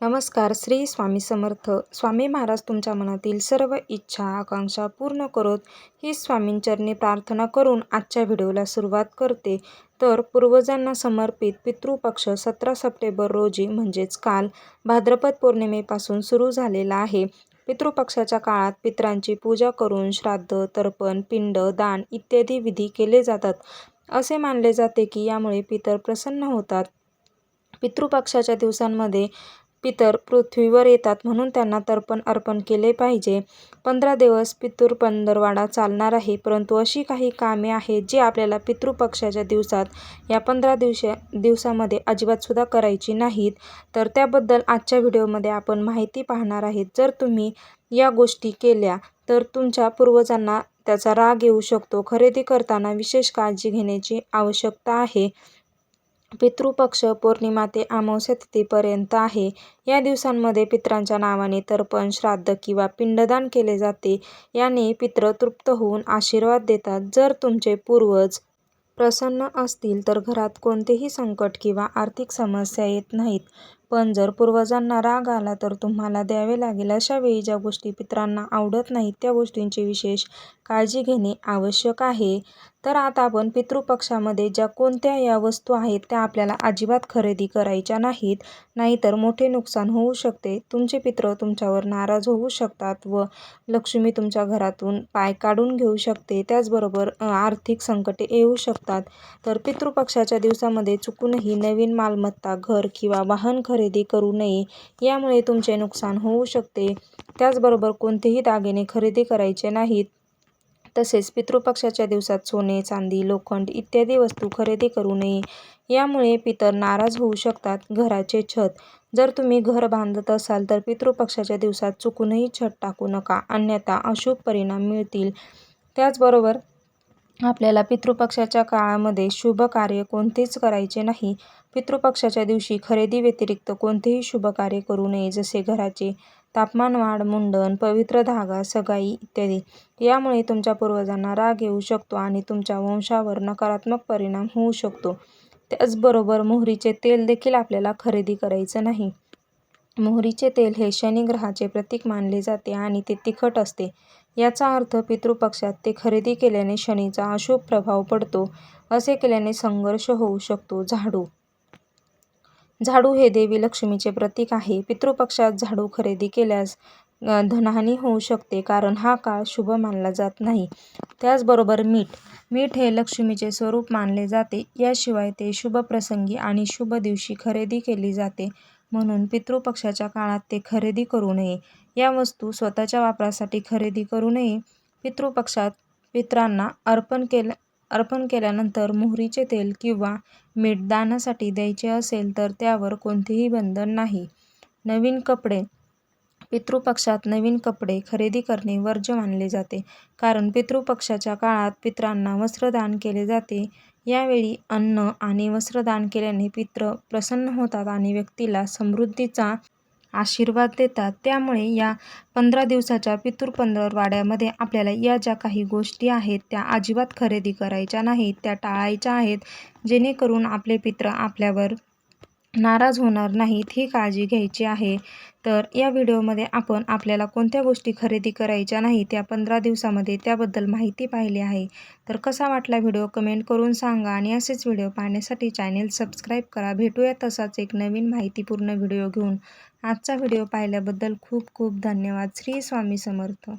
नमस्कार श्री स्वामी समर्थ. स्वामी महाराज तुमच्या मनातील सर्व इच्छा आकांक्षा पूर्ण करत ही स्वामींचरणी प्रार्थना करून आजच्या व्हिडिओला सुरुवात करते. तर पूर्वजांना समर्पित पितृपक्ष सतरा सप्टेंबर रोजी म्हणजेच काल भाद्रपद पौर्णिमेपासून सुरू झालेला आहे. पितृपक्षाच्या काळात पितरांची पूजा करून श्राद्ध तर्पण पिंड दान इत्यादी विधी केले जातात. असे मानले जाते की यामुळे पितर प्रसन्न होतात. पितृपक्षाच्या दिवसांमध्ये पितर पृथ्वीवर येतात म्हणून त्यांना तर्पण अर्पण केले पाहिजे. पंधरा दिवस पितृ पंधरवाडा चालणार आहे परंतु अशी काही कामे आहेत जी आपल्याला पितृपक्षाच्या दिवसात या पंधरा दिवसा दिवसामध्ये अजिबातसुद्धा करायची नाहीत. तर त्याबद्दल आजच्या व्हिडिओमध्ये आपण माहिती पाहणार आहेत. जर तुम्ही या गोष्टी केल्या तर तुमच्या पूर्वजांना त्याचा राग येऊ शकतो. खरेदी करताना विशेष काळजी घेण्याची आवश्यकता आहे. पितृपक्ष पौर्णिमा ते अमावस्या तिथीपर्यंत आहे. या दिवसांमध्ये पितरांच्या नावाने तर्पण श्राद्ध किंवा पिंडदान केले जाते. याने पित्र तृप्त होऊन आशीर्वाद देतात. जर तुमचे पूर्वज प्रसन्न असतील तर घरात कोणतेही संकट किंवा आर्थिक समस्या येत नाहीत. पण जर पूर्वजांना राग आला तर तुम्हाला द्यावे लागेल अशा वेळी ज्या गोष्टी पितरांना आवडत नाहीत त्या गोष्टींची विशेष काळजी घेणे आवश्यक आहे. तर आता आपण पितृपक्षामध्ये ज्या कोणत्या या वस्तू आहेत त्या आपल्याला अजिबात खरेदी करायच्या नाहीत नाहीतर मोठे नुकसान होऊ शकते. तुमचे पित्र तुमच्यावर नाराज होऊ शकतात व लक्ष्मी तुमच्या घरातून पाय काढून घेऊ शकते. त्याचबरोबर आर्थिक संकटे येऊ शकतात. तर पितृपक्षाच्या दिवसामध्ये चुकूनही नवीन मालमत्ता घर किंवा वाहन खरेदी खरेदी करू नये. यामुळे तुमचे नुकसान होऊ शकते. त्याचबरोबर कोणतेही दागिने खरेदी करायचे नाहीत. तसेच पितृपक्षाच्या दिवसात सोने चांदी लोखंड इत्यादी वस्तू खरेदी करू नये. यामुळे पितर नाराज होऊ शकतात घराचे छत. जर तुम्ही घर बांधत असाल तर पितृपक्षाच्या दिवसात चुकूनही छत टाकू नका. अन्यथा अशुभ परिणाम मिळतील. त्याचबरोबर आपल्याला पितृपक्षाच्या काळामध्ये शुभ कार्य कोणतेच करायचे नाही. पितृपक्षाच्या दिवशी खरेदी व्यतिरिक्त कोणतेही शुभ कार्य करू नये जसे घराचे तापमान वाढ मुंडन पवित्र धागा सगाई इत्यादी. यामुळे तुमच्या पूर्वजांना राग येऊ शकतो आणि तुमच्या वंशावर नकारात्मक परिणाम होऊ शकतो. त्याचबरोबर मोहरीचे तेल देखील आपल्याला खरेदी करायचं नाही. मोहरीचे तेल हे शनिग्रहाचे प्रतीक मानले जाते आणि ते तिखट असते. याचा अर्थ पितृपक्षात ते खरेदी केल्याने शनीचा अशुभ प्रभाव पडतो असे केल्याने संघर्ष होऊ शकतो. झाडू. झाडू हे देवी लक्ष्मीचे प्रतीक आहे. पितृपक्षात झाडू खरेदी केल्यास धनहानी होऊ शकते कारण हा काळ शुभ मानला जात नाही. त्याचबरोबर मीठ. मीठ हे लक्ष्मीचे स्वरूप मानले जाते. याशिवाय ते शुभ प्रसंगी आणि शुभ दिवशी खरेदी केली जाते. म्हणून पितृपक्षाच्या काळात ते खरेदी करू नये. या वस्तू स्वतःच्या वापरासाठी खरेदी करू नये. पितृपक्षात पित्रांना अर्पण केल्या अर्पण केल्यानंतर मोहरीचे तेल किंवा मीठ दानासाठी द्यायचे असेल तर त्यावर कोणतेही बंधन नाही. नवीन कपडे पितृपक्षात नवीन कपडे खरेदी करणे वर्ज्य मानले जाते. कारण पितृपक्षाच्या काळात पित्रांना वस्त्रदान केले जाते. यावेळी अन्न आणि वस्त्रदान केल्याने पित्र प्रसन्न होतात आणि व्यक्तीला समृद्धीचा आशीर्वाद देतात. त्यामुळे या पंधरा दिवसाच्या पितृपंधरवाड्यामध्ये आपल्याला या ज्या काही गोष्टी आहेत त्या अजिबात खरेदी करायच्या नाहीत त्या टाळायच्या आहेत जेणेकरून आपले पित्र आपल्यावर नाराज होणार नाहीत ही काळजी घ्यायची आहे. तर या व्हिडिओमध्ये आपण आपल्याला कोणत्या गोष्टी खरेदी करायच्या नाही त्या पंधरा दिवसामध्ये त्याबद्दल माहिती पाहिली आहे. तर कसा वाटला व्हिडिओ कमेंट करून सांगा आणि असेच व्हिडिओ पाहण्यासाठी चॅनेल सबस्क्राईब करा. भेटूया तसाच एक नवीन माहितीपूर्ण व्हिडिओ घेऊन. आजचा व्हिडिओ पाहिल्याबद्दल खूप खूप धन्यवाद. श्री स्वामी समर्थ.